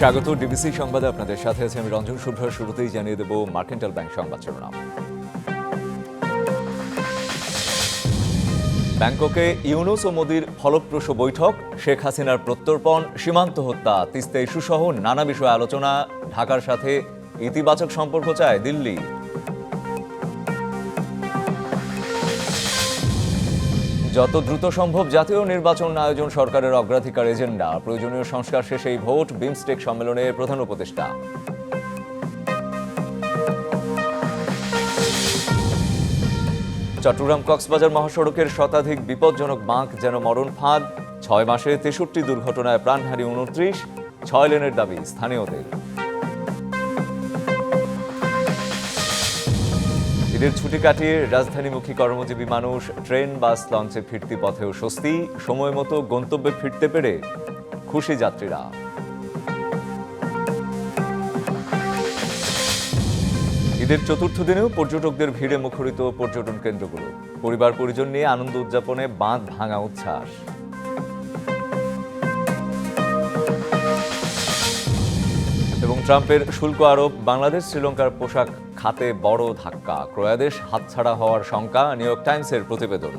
স্বাগত। ডিবিসি সংবাদে আপনাদের সাথে আছে আমি রঞ্জন শুভ্র। শুরুতেই জানিয়ে দেব মার্কেন্টাল ব্যাংক সংবাদ শিরোনাম। ব্যাংককে ইউনুস ও মোদির ফলপ্রসূ বৈঠক, শেখ হাসিনার প্রত্যর্পণ, সীমান্ত হত্যা, তিস্তা ইস্যুসহ নানা বিষয়ে আলোচনা। ঢাকার সাথে ইতিবাচক সম্পর্ক চায় দিল্লি। যত দ্রুত সম্ভব জাতীয় নির্বাচন আয়োজন সরকারের অগ্রাধিকার এজেন্ডা। প্রয়োজনীয় সংস্কার শেষেই ভোট, বিমস্টেক সম্মেলনে প্রধান উপদেষ্টা। চট্টগ্রাম কক্সবাজার মহাসড়কের শতাধিক বিপজ্জনক বাঁক যেন মরণ ফাঁদ। ছয় মাসে তেষট্টি দুর্ঘটনায় প্রাণহানি উনত্রিশ, ছয় লেনের দাবি স্থানীয়দের। ঈদের ছুটি কাটিয়ে রাজধানীমুখী কর্মজীবী মানুষ ট্রেন, বাস, লঞ্চে ফিরতি পথেও স্বস্তি। সময় মতো গন্তব্যে ফিরতে পেরে খুশি যাত্রীরা। ঈদের চতুর্থ দিনেও পর্যটকদের ভিড়ে মুখরিত পর্যটন কেন্দ্রগুলো। পরিবার পরিজন নিয়ে আনন্দ উদযাপনে বাঁধ ভাঙা উচ্ছ্বাস। ট্রাম্পের শুল্ক আরোপ, বাংলাদেশ শ্রীলঙ্কার পোশাক খাতে বড় ধাক্কা, ক্রয়াদেশ হাতছাড়া হওয়ার শঙ্কা, নিউ ইয়র্ক টাইমসের প্রতিবেদন।